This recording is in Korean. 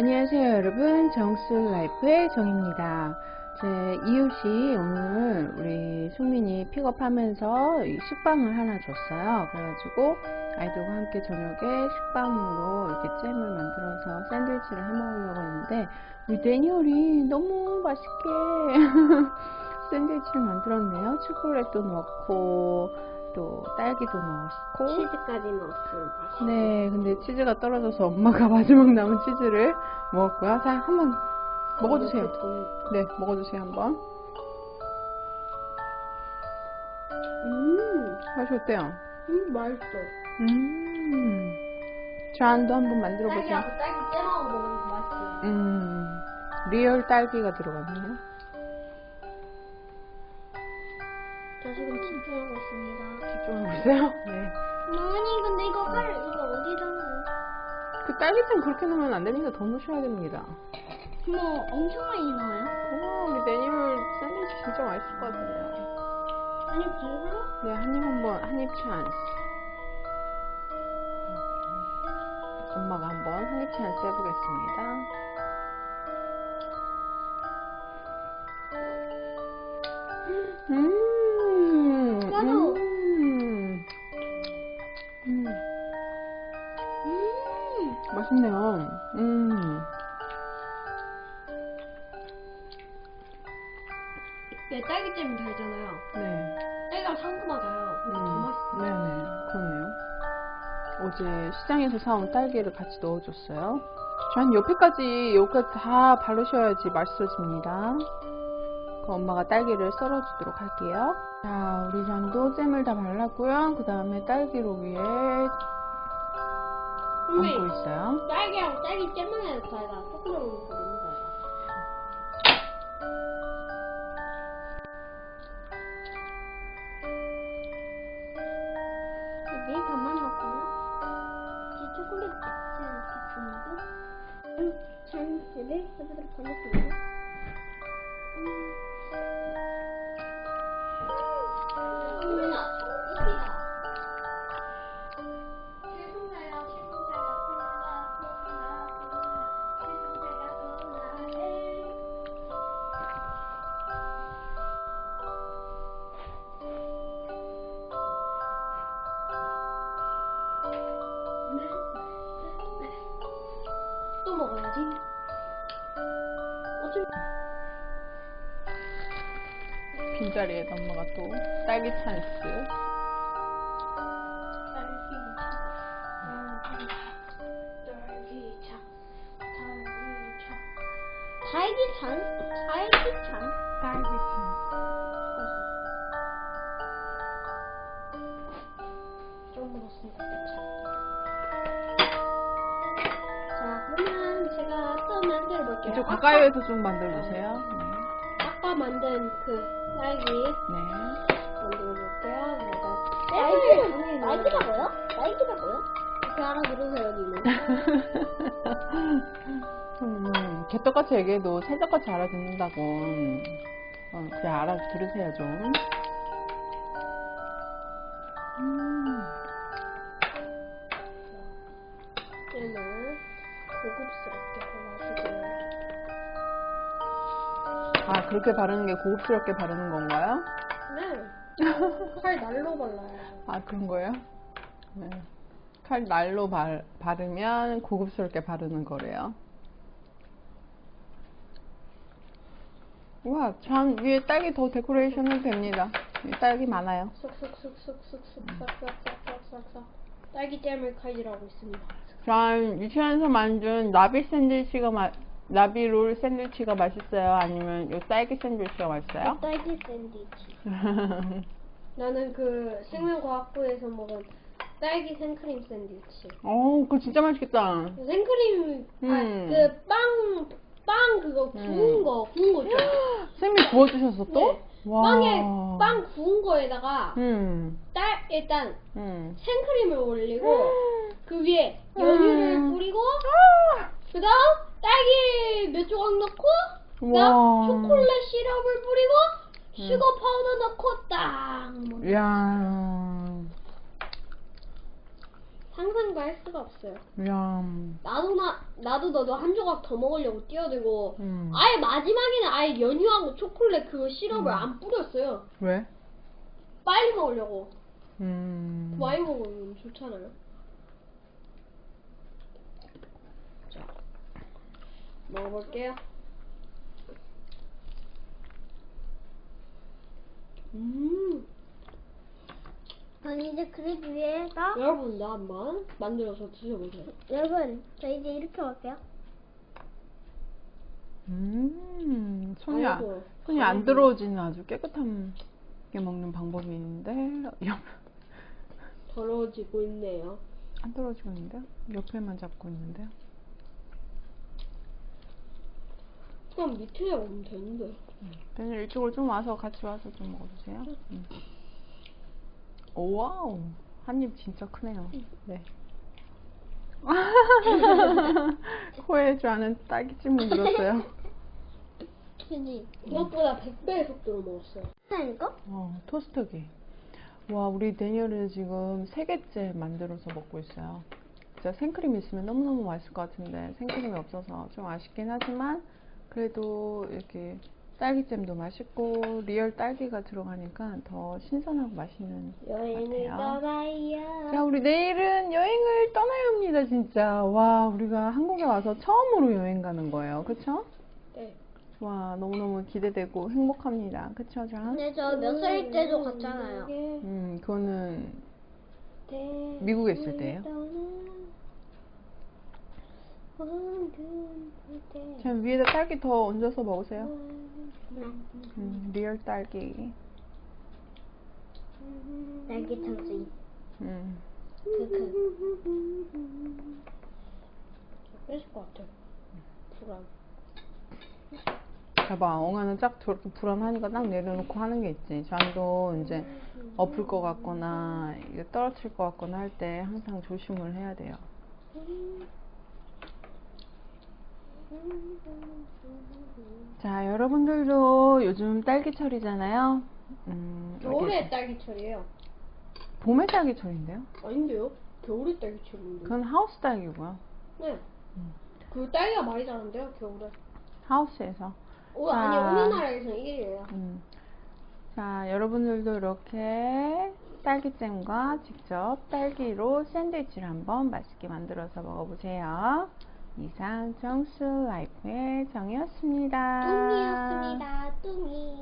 안녕하세요 여러분. 정술 라이프의 정입니다. 제 이웃이 오늘 우리 송민이 픽업하면서 이 식빵을 하나 줬어요. 그래가지고 아이들과 함께 저녁에 식빵으로 이렇게 잼을 만들어서 샌드위치를 해 먹으려고 했는데 우리 데니얼이 너무 맛있게 샌드위치를 만들었네요. 초콜릿도 넣고 또 딸기도 넣고 치즈까지 맛있어. 네, 근데 치즈가 떨어져서 엄마가 마지막 남은 치즈를 먹었고요. 자, 한번 먹어주세요. 네, 먹어주세요, 한번. 음, 맛이 어때요? 음, 맛있어. 음. 잔도 한번 만들어 보세요. 딸기하고 딸기 잼하고 먹으면 맛있어. 음, 리얼 딸기가 들어갔네요. 저 지금 집중하고 있습니다. 집중하고 있어요? 네. 아니, 근데 이거 칼, 이거 어디다 놔요? 그 딸기잼 그렇게 넣으면 안 됩니다. 더 넣으셔야 됩니다. 뭐, 엄청 많이 넣어요? 와, 우리 데니얼 샌드위치 진짜 맛있을 것 같은데요. 아니, 반으로? 네, 한 입 한번, 한 입 찬스. 엄마가 한번 한 입 찬스 해보겠습니다. 음, 음, 음, 맛있네요. 음, 얘 딸기잼이 달잖아요. 네. 딸기가 상큼하잖아요. 음, 더 맛있어. 네네, 그렇네요. 어제 시장에서 사온 딸기를 같이 넣어줬어요. 전 옆에까지, 여기까지 다 바르셔야지 맛있어집니다. 그 엄마가 딸기를 썰어주도록 할게요. 자, 우리 잔도 잼을 다 발랐고요. 그 다음에 딸기로 위에 얹고 있어요. 딸기하고 딸기 잼만 해도 넣으면 너무 달 또 먹어야지. 어차피 빈자리에다 엄마가 또 딸기 찬스. 딸기찬? 딸기찬? 딸기 찬스. 좀 먹었습니다. 이쪽 가까이에서 좀 만들어주세요. 네. 아까 만든 그 딸기 네. 만들어 볼게요. 내가 딸기 딸기라고요? 딸기라고요? 이렇게 알아들으세요, 님은. 음, 개떡같이 얘기해도 찰떡같이 알아듣는다고. 어, 그냥 알아들으세요, 좀. 그렇게 바르는 게 고급스럽게 바르는 건가요? 네. 칼 날로 발라요. 아, 그런 거예요? 네. 칼 날로 발, 바르면 고급스럽게 바르는 거래요. 와, 참, 위에 딸기 더 데코레이션 해도 됩니다. 이 딸기 많아요. 쏙쏙쏙쏙쏙쏙쏙쏙쏙쏙쏙 딸기 잼을 칼질하고 있습니다. 전 유치원에서 만든 나비 샌드위치가 마, 나비 롤 샌드위치가 맛있어요? 아니면 요 딸기 샌드위치가 맛있어요? 딸기 샌드위치. 나는 그 생명과학부에서 먹은 딸기 생크림 샌드위치. 어, 그거 진짜 맛있겠다. 그 생크림 음. 아 그 빵 빵 그거 구운 음. 거 구운 거 있죠. 쌤이 구워주셨어 또? 네. 와. 빵에 빵 구운 거에다가 음, 딸 일단 음. 생크림을 올리고 그 위에 연유를 음. 뿌리고 아! 그다음 딸기 몇 조각 넣고 와. 초콜릿 시럽을 뿌리고 음. 슈거 파우더 넣고 딱 먹- 이야. 상상도 할 수가 없어요. 이야. 나도 나 나도 너도 한 조각 더 먹으려고 뛰어들고 음. 아예 마지막에는 아예 연유하고 초콜릿 그 시럽을 음. 안 뿌렸어요. 왜? 빨리 먹으려고. 음. 많이 먹으면 좋잖아요. 먹어볼게요. 음, 전 이제 그릇 위에다 여러분도 한번 만들어서 드셔보세요. 여러분 저 이제 이렇게 먹을게요. 음. 손이 안, 아이고, 손이 안 아이고. 들어오지는 아주 깨끗한 게 먹는 방법이 있는데 옆, 더러워지고 있네요. 안 떨어지고 있는데요? 옆에만 잡고 있는데요? 그럼 밑에 오면 되는데. 대신 이쪽으로 좀 와서 같이 와서 좀 먹어주세요. 음. 오, 와우. 한 입 진짜 크네요. 네. 코에 좋아하는 딸기찜을 묻었어요. 그지? 그것보다 100배의 속도로 먹었어요. 이거? 어, 토스트기. 와, 우리 데니얼은 지금 세 개째 만들어서 먹고 있어요. 진짜 생크림 있으면 너무너무 맛있을 것 같은데 생크림이 없어서 좀 아쉽긴 하지만 그래도 이렇게 딸기잼도 맛있고 리얼 딸기가 들어가니까 더 신선하고 맛있는 것 여행을. 떠나요. 자, 우리 내일은 여행을 떠나야 합니다, 진짜. 와, 우리가 한국에 와서 처음으로 여행 가는 거예요. 그쵸? 네. 와, 너무너무 기대되고 행복합니다. 그쵸, 전? 근데 저 몇 살 때도 갔잖아요. 음, 그거는 네. 미국에 있을 때예요. 그냥 위에다 딸기 더 얹어서 먹으세요. 음, 리얼 딸기. 딸기 탕수육. 음. 크크. 뺏을 것 같아요. 불안. 봐봐, 엉아는 딱 저렇게 불안하니까 딱 내려놓고 하는 게 있지. 잔도 이제 엎을 것 같거나, 떨어질 것 같거나 할 때 항상 조심을 해야 돼요. 자, 여러분들도 요즘 딸기철이잖아요. 음, 겨울에 딸기철이에요. 봄의 딸기철인데요? 아닌데요? 겨울에 딸기철인데. 그건 하우스 딸기고요. 네. 음. 그 딸기가 많이 자란대요, 겨울에. 하우스에서. 오, 자. 아니, 어느 나라에서는 1위에요. 음. 자, 여러분들도 이렇게 딸기잼과 직접 딸기로 샌드위치를 한번 맛있게 만들어서 먹어보세요. 이상 정수 라이프의 정이었습니다. 뚱이었습니다. 뚱이.